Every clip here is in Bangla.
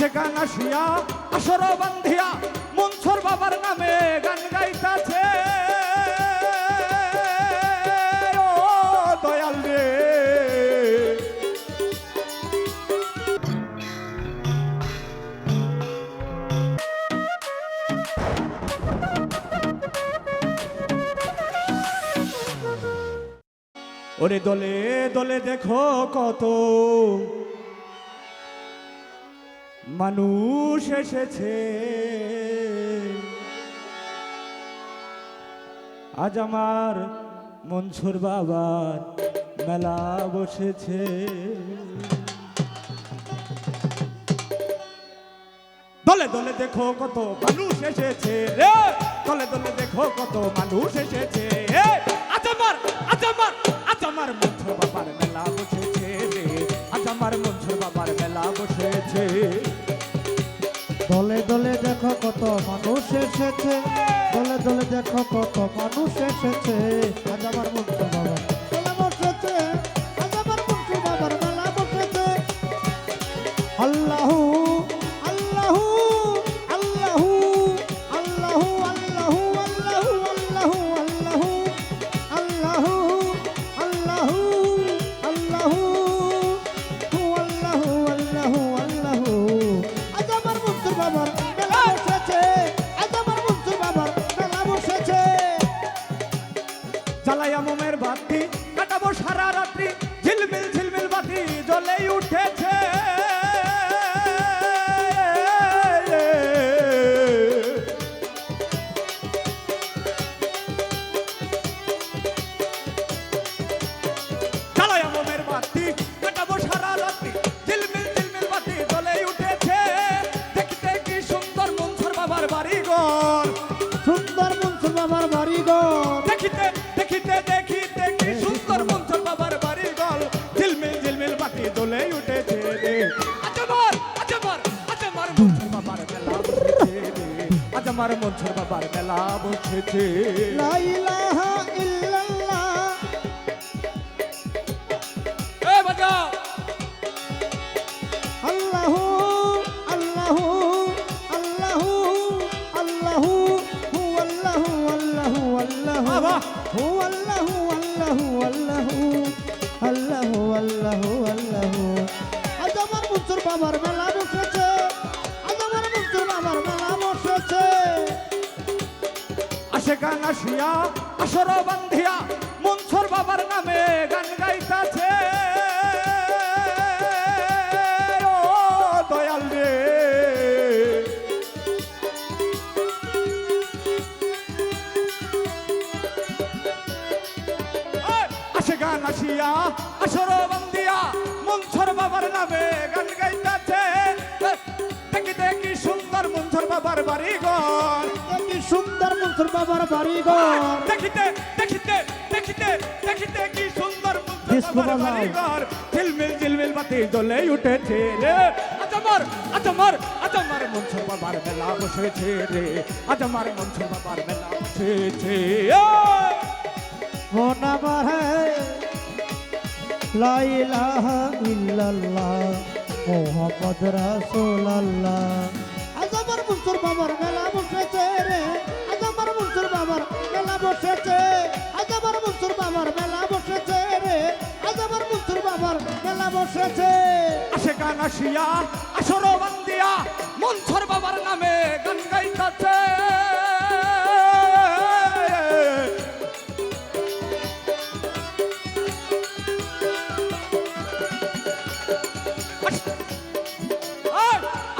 আসে গান আসিয়া, আসর বান্ধিয়া, মনসর বাবার নামে গান গাইতাছে। ওরে দলে দলে দেখো কত মানুষ এসেছে। আজ আমার মনসুর বাবার মেলা বসেছে। দলে দলে দেখো কত মানুষ এসেছে রে। দলে দলে দেখো কত মানুষ এসেছে আজ আমার আজ আমার আজ আমার মনসুর বাবার মেলা বসেছে রে। আজ আমার মনসুর বাবার মেলা বসেছে। কত মানুষ এসেছে? দলে দলে দেখো কত মানুষ এসেছে। আজ আমার মন্ত্র বাবা রাত্রি ঝিলমিল ঝিলমিল বাতি জ্বলে উঠেছে। দেখতে কি সুন্দর মনসুর বাবার বাড়ি ঘর আজ আমার মঞ্চল বাবার মেলা বসেছে। লা ইলাহা ইল্লাল্লাহ। এ বাজাও। আল্লাহু আল্লাহু আল্লাহু আল্লাহু হু আল্লাহু আল্লাহু আল্লাহু বাবা। হু আল্লাহু আল্লাহু আল্লাহু আল্লাহু আল্লাহু। আল্লাহু আজ আমার বাবার মেলা আসিয়া আসর বান্ধিয়া মনসর বাবার নামে গান গাইতাছে। দয়াল রে। আসে গান আসিয়া, আসর বান্ধিয়া মনসর বাবার নামে গান গাইতাছে। দেখি দেখি সুন্দর মনসর বাবার বাড়ি ঘর। কি সুন্দর মন্ত্র বাবার বাড়িঘর দেখিতে দেখিতে দেখিতে দেখিতে কি সুন্দর ডিস্কো বাবার বাজাও। বাড়িঘর ঝিলমিল ঝিলমিল বাতি জ্বলে উঠেছে রে আজ আমার আজ আমার আজ আমার মনসুর বাবার মেলা বসেছে রে আজ আমার মনসুর বাবার মেলা বসেছে এই! মন আমার লা ইলাহা ইল্লাল্লাহ মোহাম্মদ রাসূলুল্লাহ মেলা বসেছে। আসে গান আসিয়া, আসর বান্দিয়া মনসর বাবার নামে গান গাইতাছে।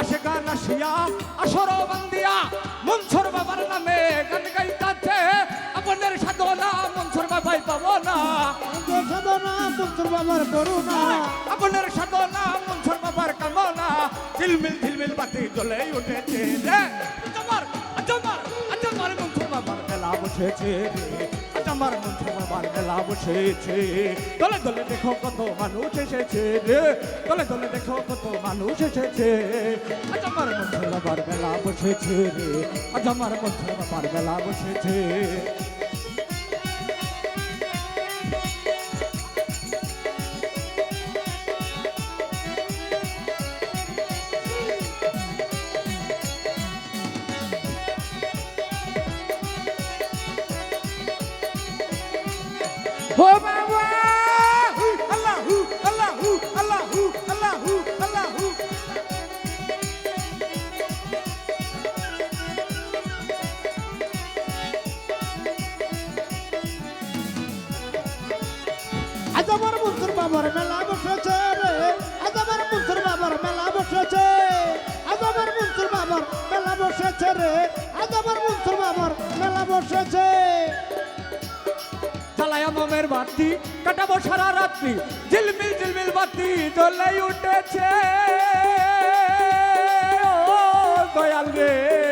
আসে গান আসিয়া, আসর বাবার করুণা, আপনার সাধনা মনসর বাবার কামনা। ঝিলমিল ঝিলমিল বাতি জ্বলে উঠেছে রে। আজমার আজমার আজমার মনসর বাবার মেলা বসেছে রে। আজমার মনসর বাবার মেলা বসেছে দলে দলে দেখো কত মানুষ এসেছে রে। দলে দলে দেখো কত মানুষ এসেছে আজমার মনসর বাবার মেলা বসেছে রে। আজমার মনসর বাবার বসেছে মমের বাতি কাটাবো সারা রাত্রি। ঝিলমিল ঝিলমিল বাতি জ্বলাই উঠেছে। দয়াল রে।